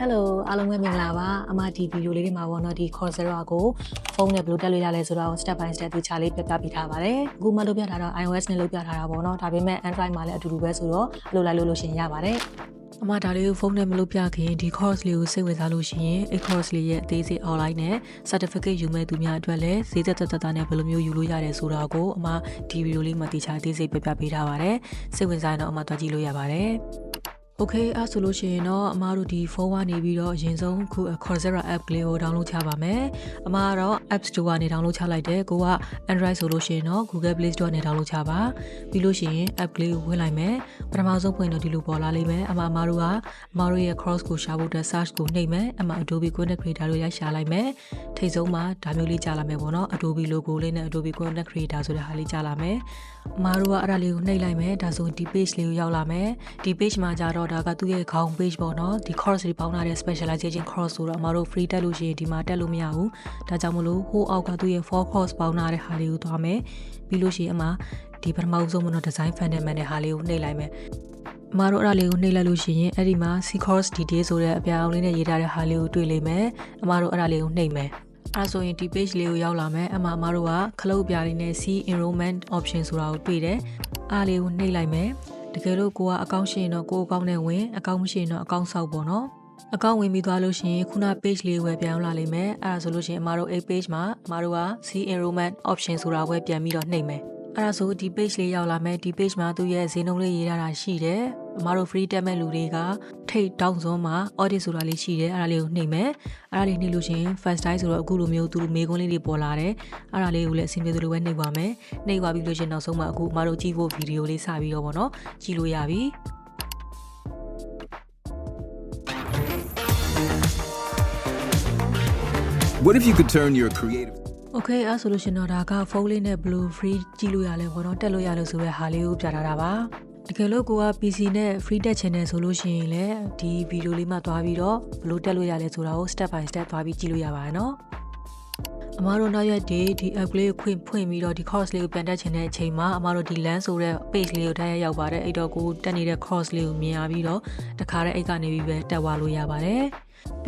Hello အားလုံးပဲမင်္ဂလာပါအမဒီဗီဒီယိုလေးတွေမှာပေါ့နော်ဒီ Coursera ကိုဖုန်းနဲ့ဘယ်လိုတက်လို့ရလဲဆိုတော့ step by step ဒီချာလေးပြပြပေးထားပါတယ်အခုမှလုပ်ပြထားတော့ iOS နဲ့လုပ်ပြထားတာပေါ့နော်ဒါပေမဲ့ Android မှာလည်းအတူတူပဲဆိုတော့အဲ့လိုလိုက်လို့လို့ရှရင်ရပါတယ်အမဒါလေးကိုဖုန်းနဲ့မလုပ်ပြခင်ဒီ course လေးကိုစိတ်ဝင်စားလို့ရှိရင်အဲ့ course လေးရဲ့အသေးစိတ် online နဲ့ certificate ယူမဲ့သူများအတွက်လည်းဈေးသက်သက်သက်သက်နဲ့ဘယ်လိုမျိုးယူလို့ရတယ်ဆိုတာကိုအမဒီဗီဒီယိုလေးမှာတခြားအသေးစိတ်ပြပြပေးထားပါတယ်စိတ်ဝင်စားရင်တော့အမတွားကြည့်လို့ရပါတယ် โอเคအဲ့ဆိုလို့ရှိရင်တော့အမားတို့ဒီဖုန်းကနေပြီးတော့အရင်ဆုံးခု Coursera app ကလေးကို download ချပါမယ်။အမားကတော့ App Store ကနေ download ချလိုက်တယ်။ကိုက Android ဆိုလို့ရှိရင်တော့ Google Play Store နဲ့ download ချပါ။ပြီးလို့ရှိရင် app ကလေးကိုဝင်လိုက်မယ်။ပထမဆုံးဖွင့်တော့ဒီလိုပေါ်လာလိမ့်မယ်။အမားအမားတို့ကအမားတို့ရဲ့ cross ကိုရှာဖို့အတွက် search ကိုနှိပ်မယ်။အမား Adobe Content Creator လို့ရိုက်ရှာလိုက်မယ်။ထိပ်ဆုံးမှာဒါမျိုးလေးကြာလာမယ်ပေါ့နော်။ Adobe logo လေးနဲ့ Adobe Content Creator ဆိုတဲ့ဟာလေးကြာလာမယ်။အမားတို့ကအဲ့ဒါလေးကိုနှိပ်လိုက်မယ်။ဒါဆိုဒီ page လေးကိုရောက်လာမယ်။ဒီ page မှာကြတော့ ့ဒါကသူ့ရဲ့ခေါင်း page ပေါ့နော်ဒီ course တွေပေါင်းထားတဲ့ specialization course ဆိုတော့အမတို့ free တက်လို့ရှိရင်ဒီမှာတက်လို့မရဘူးဒါကြောင့်မလို့ဟိုအောက်ကသူ့ရဲ့ four course ပေါင်းထားတဲ့ဟာလေးကိုသွားမယ်ပြီးလို့ရှိရင်အမဒီပထမဆုံးမနော် design fundament တဲ့ဟာလေးကိုနှိပ်လိုက်မယ်အမတို့အဲ့ဒါလေးကိုနှိပ်လိုက်လို့ရှိရင်အဲ့ဒီမှာ C course detail ဆိုတဲ့အပြောင်းလေးနဲ့ရေးထားတဲ့ဟာလေးကိုတွေ့လိမ့်မယ်အမတို့အဲ့ဒါလေးကိုနှိပ်မယ်အဲဆိုရင်ဒီ page လေးကိုရောက်လာမယ်အမအမတို့ကခလုတ်ပြားလေးနဲ့ C enrollment option ဆိုတာကိုတွေ့တယ်အားလေးကိုနှိပ်လိုက်မယ် တကယ်လို့ကိုကအကောင့်ရှိရင်တော့ကိုအကောင့်နဲ့ဝင်အကောင့်မရှိရင်တော့အကောင့်ဆောက်ပေါ့နော်အကောင့်ဝင်ပြီးသွားလို့ရှိရင်ခုန page လေးဝယ်ပြောင်းလာလိမ့်မယ်အဲ့ဒါဆိုလို့ရှိရင်အမတို့ A page မှာအမတို့က C enrollment option ဆိုတာကိုပြန်ပြီးတော့နှိပ်မယ် အဲ့ဒါဆိုဒီ page လေးရောက်လာမယ်ဒီ page မှာသူ့ရဲ့ဈေးနှုန်းလေးရေးထားတာရှိတယ်အမတို့ free တက်မဲ့လူတွေကထိတ်တောင်းစွန်းမှာ audit ဆိုတာလေးရှိတယ်အဲ့ဒါလေးကိုနှိပ်မယ်အဲ့ဒါလေးနှိပ်လို့ရှိရင် first time ဆိုတော့အခုလိုမျိုးသူတို့မေးခွန်းလေးတွေပေါ်လာတယ်အဲ့ဒါလေးကိုလည်းအဆင်ပြေသလိုပဲနှိပ်ပါမယ်နှိပ်ပါပြီးလို့ရှိရင်နောက်ဆုံးမှအခုအမတို့ကြည့်ဖို့ဗီဒီယိုလေးစပြီးတော့ဗောနော်ကြည့်လို့ရပြီ What if you could turn your creative โอเคအဲ့ဆိုလို့ရှင်တော့ဒါကဖုန်းလေးနဲ့ blue free ကြည့်လို့ရလဲဘောတော့တက်လို့ရလို့ဆိုတဲ့ဟာလေးကိုပြထားတာပါတကယ်လို့ကိုက PC နဲ့ free တက်ချင်တယ်ဆိုလို့ရှိရင်လည်းဒီဗီဒီယိုလေးမှသွားပြီးတော့ဘယ်လိုတက်လို့ရလဲဆိုတာကို step by step သွားပြီးကြည့်လို့ရပါတယ်နော်အမားတို့နောက်ရက်ဒီဒီ app လေးကိုခွင့်ဖွင့်ပြီးတော့ဒီ course လေးကိုပြန်တက်ချင်တဲ့အချိန်မှာအမားတို့ဒီ land ဆိုတဲ့ page လေးကိုတိုက်ရိုက်ရောက်ပါတယ်အဲ့တော့ကိုတက်နေတဲ့ course လေးကိုမြင်ရပြီးတော့တခါတည်းအဲ့ကနေပြီးပဲတက်သွားလို့ရပါတယ်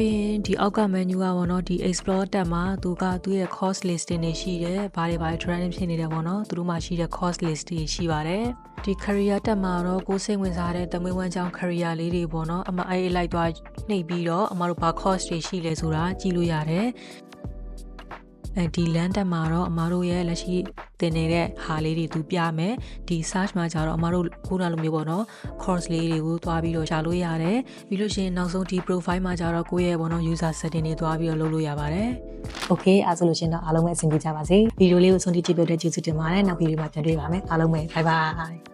ပြီးရင်ဒီအောက်က menu ကပေါ့နော်ဒီ explore tab မှာသူကသူ့ရဲ့ course listing တွေရှိတယ်။ဘာတွေဘာတွေ training ဖြစ်နေတယ်ပေါ့နော်။သူတို့မှာရှိတဲ့ course list တွေရှိပါတယ်။ဒီ career tab မှာတော့ကိုယ်စိတ်ဝင်စားတဲ့တမွေးဝမ်းကြောင်း career လေးတွေပေါ့နော်။အမအဲ့လိုက်သွားနှိပ်ပြီးတော့အမတို့ဘာ course တွေရှိလဲဆိုတာကြည့်လို့ရတယ်။ အဲဒီလမ်းတက်မှာတော့အမတို့ရဲ့လက်ရှိတင်နေတဲ့ဟာလေးတွေသူပြမယ်ဒီ search မှာကြတော့အမတို့ခုနလိုမျိုးပေါ့နော် course လေးတွေကိုတွားပြီးတော့ရှာလို့ရတယ်ပြီးလို့ရှိရင်နောက်ဆုံးဒီ profile မှာကြတော့ကိုယ့်ရဲ့ပေါ့နော် user setting တွေတွားပြီးတော့လုပ်လို့ရပါတယ် Okay အားဆိုလို့ရှင်တော့အားလုံးပဲအဆင်ပြေကြပါစေဗီဒီယိုလေးကိုဆုံးဖြတ်ကြည့်ပြတဲ့ကျေးဇူးတင်ပါတယ်နောက်ဗီဒီယိုမှာပြန်တွေ့ပါမယ်အားလုံးပဲ bye bye